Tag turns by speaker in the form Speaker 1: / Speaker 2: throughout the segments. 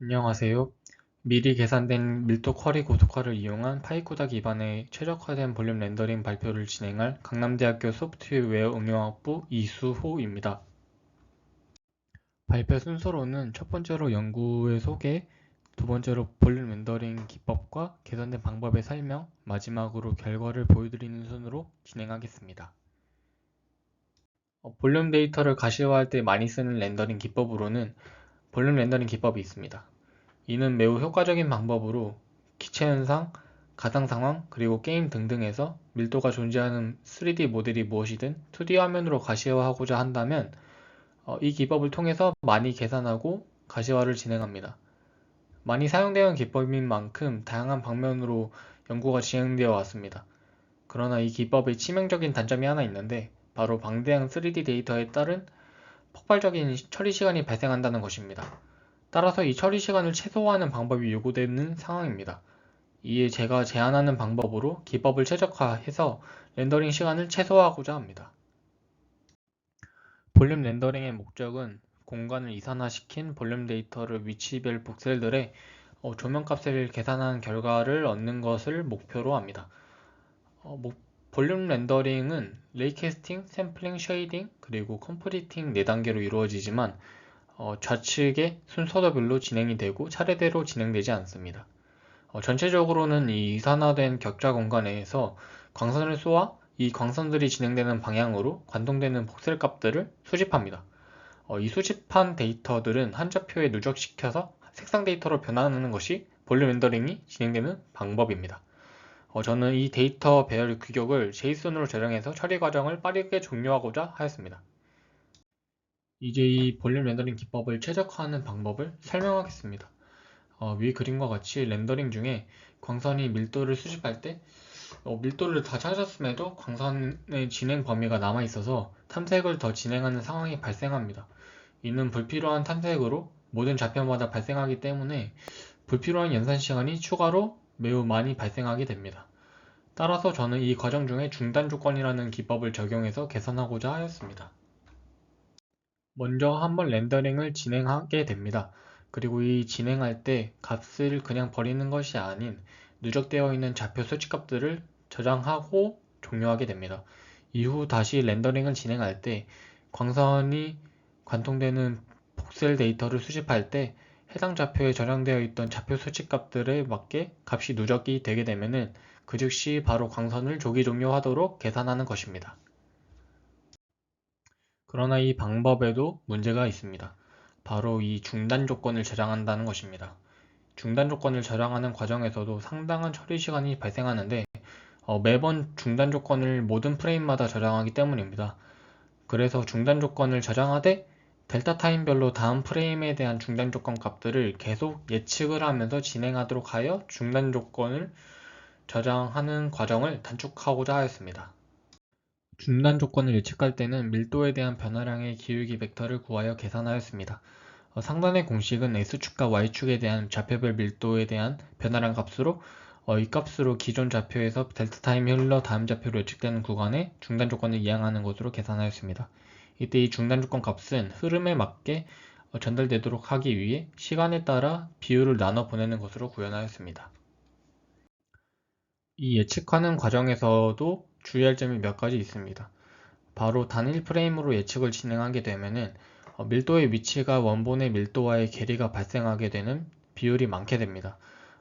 Speaker 1: 안녕하세요. 미리 계산된 밀도 쿼리 고속화를 이용한 파이코다 기반의 최적화된 볼륨 렌더링 발표를 진행할 강남대학교 소프트웨어 응용학부 이수호입니다. 발표 순서로는 첫 번째로 연구의 소개, 두 번째로 볼륨 렌더링 기법과 개선된 방법의 설명, 마지막으로 결과를 보여드리는 순으로 진행하겠습니다. 어, 볼륨 데이터를 가시화할 때 많이 쓰는 렌더링 기법으로는 볼륨 렌더링 기법이 있습니다. 이는 매우 효과적인 방법으로 기체 현상, 가상 상황, 그리고 게임 등등에서 밀도가 존재하는 3D 모델이 무엇이든 2D 화면으로 가시화하고자 한다면 어, 이 기법을 통해서 많이 계산하고 가시화를 진행합니다. 많이 사용되는 기법인 만큼 다양한 방면으로 연구가 진행되어 왔습니다. 그러나 이 기법의 치명적인 단점이 하나 있는데 바로 방대한 3D 데이터에 따른 폭발적인 처리 시간이 발생한다는 것입니다. 따라서 이 처리 시간을 최소화하는 방법이 요구되는 상황입니다. 이에 제가 제안하는 방법으로 기법을 최적화해서 렌더링 시간을 최소화하고자 합니다. 볼륨 렌더링의 목적은 공간을 이산화시킨 볼륨 데이터를 위치별 복셀들의 어, 조명값을 계산한 결과를 얻는 것을 목표로 합니다. 어, 목, 볼륨 렌더링은 레이 캐스팅, 샘플링, 쉐이딩, 그리고 컴프리팅 4단계로 이루어지지만 어, 좌측의 순서별로 진행이 되고 차례대로 진행되지 않습니다. 어, 전체적으로는 이 이산화된 격자 공간에서 광선을 쏘아 이 광선들이 진행되는 방향으로 관통되는 복셀 값들을 수집합니다. 어, 이 수집한 데이터들은 한 좌표에 누적시켜서 색상 데이터로 변환하는 것이 볼륨 렌더링이 진행되는 방법입니다. 어, 저는 이 데이터 배열 규격을 JSON으로 저장해서 처리 과정을 빠르게 종료하고자 하였습니다. 이제 이 볼륨 렌더링 기법을 최적화하는 방법을 설명하겠습니다. 어, 위 그림과 같이 렌더링 중에 광선이 밀도를 수집할 때 어, 밀도를 다 찾았음에도 광선의 진행 범위가 남아 있어서 탐색을 더 진행하는 상황이 발생합니다. 이는 불필요한 탐색으로 모든 좌표마다 발생하기 때문에 불필요한 연산 시간이 추가로 매우 많이 발생하게 됩니다. 따라서 저는 이 과정 중에 중단 조건이라는 기법을 적용해서 개선하고자 하였습니다. 먼저 한번 렌더링을 진행하게 됩니다. 그리고 이 진행할 때 값을 그냥 버리는 것이 아닌 누적되어 있는 좌표 수치값들을 저장하고 종료하게 됩니다. 이후 다시 렌더링을 진행할 때 광선이 관통되는 복셀 데이터를 수집할 때 해당 좌표에 저장되어 있던 좌표 수치값들에 맞게 값이 누적이 되게 되면 그 즉시 바로 광선을 조기 종료하도록 계산하는 것입니다. 그러나 이 방법에도 문제가 있습니다. 바로 이 중단 조건을 저장한다는 것입니다. 중단 조건을 저장하는 과정에서도 상당한 처리 시간이 발생하는데 어, 매번 중단 조건을 모든 프레임마다 저장하기 때문입니다. 그래서 중단 조건을 저장하되 델타 타임별로 다음 프레임에 대한 중단 조건 값들을 계속 예측을 하면서 진행하도록 하여 중단 조건을 저장하는 과정을 단축하고자 하였습니다. 중단 조건을 예측할 때는 밀도에 대한 변화량의 기울기 벡터를 구하여 계산하였습니다. 어, 상단의 공식은 X축과 Y축에 대한 좌표별 밀도에 대한 변화량 값으로 어, 이 값으로 기존 좌표에서 델타 타임이 흘러 다음 좌표로 예측되는 구간의 중단 조건을 이항하는 것으로 계산하였습니다. 이때 이 중단 조건 값은 흐름에 맞게 어, 전달되도록 하기 위해 시간에 따라 비율을 나눠 보내는 것으로 구현하였습니다. 이 예측하는 과정에서도 주의할 점이 몇 가지 있습니다. 바로 단일 프레임으로 예측을 진행하게 되면은 어, 밀도의 위치가 원본의 밀도와의 괴리가 발생하게 되는 비율이 많게 됩니다.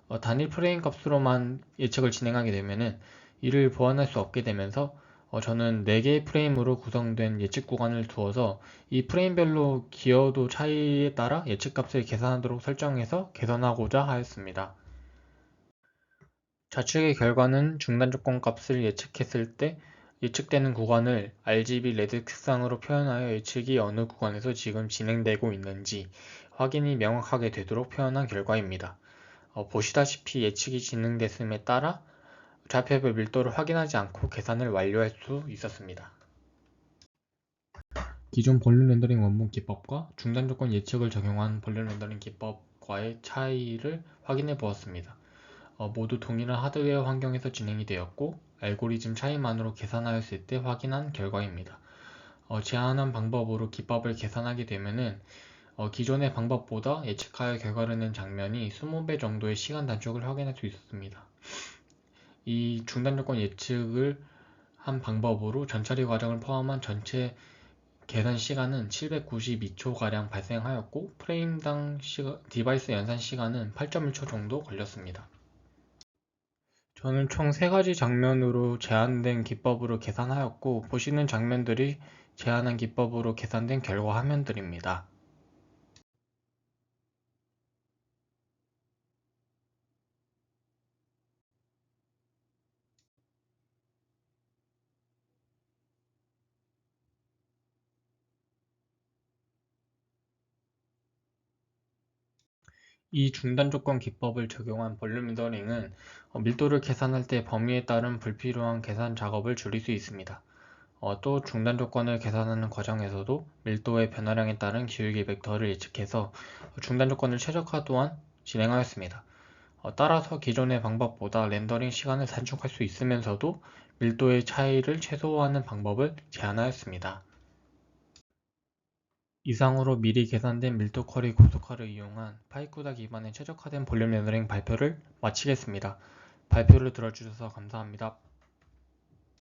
Speaker 1: 어, 단일 프레임 값으로만 예측을 진행하게 되면은 이를 보완할 수 없게 되면서 어, 저는 4개의 프레임으로 구성된 예측 구간을 두어서 이 프레임별로 기여도 차이에 따라 예측값을 계산하도록 설정해서 개선하고자 하였습니다. 좌측의 결과는 중단 조건 값을 예측했을 때 예측되는 구간을 RGB 레드 색상으로 표현하여 예측이 어느 구간에서 지금 진행되고 있는지 확인이 명확하게 되도록 표현한 결과입니다. 어, 보시다시피 예측이 진행됐음에 따라 좌표별 밀도를 확인하지 않고 계산을 완료할 수 있었습니다. 기존 볼륨 렌더링 원본 기법과 중단 조건 예측을 적용한 볼륨 렌더링 기법과의 차이를 확인해 보았습니다. 어, 모두 동일한 하드웨어 환경에서 진행이 되었고 알고리즘 차이만으로 계산하였을 때 확인한 결과입니다. 어, 제안한 방법으로 기법을 계산하게 되면은 어, 기존의 방법보다 예측하여 결과를 낸 장면이 20배 정도의 시간 단축을 확인할 수 있었습니다. 이 중단 조건 예측을 한 방법으로 전처리 과정을 포함한 전체 계산 시간은 792초가량 발생하였고 프레임당 시가, 디바이스 연산 시간은 8.1초 정도 걸렸습니다. 저는 총 3가지 장면으로 제한된 기법으로 계산하였고 보시는 장면들이 제한한 기법으로 계산된 결과 화면들입니다. 이 중단 조건 기법을 적용한 볼륨 렌더링은 어, 밀도를 계산할 때 범위에 따른 불필요한 계산 작업을 줄일 수 있습니다. 어, 또 중단 조건을 계산하는 과정에서도 밀도의 변화량에 따른 기울기 벡터를 예측해서 중단 조건을 최적화 또한 진행하였습니다. 어, 따라서 기존의 방법보다 렌더링 시간을 단축할 수 있으면서도 밀도의 차이를 최소화하는 방법을 제안하였습니다. 이상으로 미리 계산된 밀도 커리 고속화를 이용한 파이쿠다 기반의 최적화된 볼륨 렌더링 발표를 마치겠습니다. 발표를 들어주셔서 감사합니다.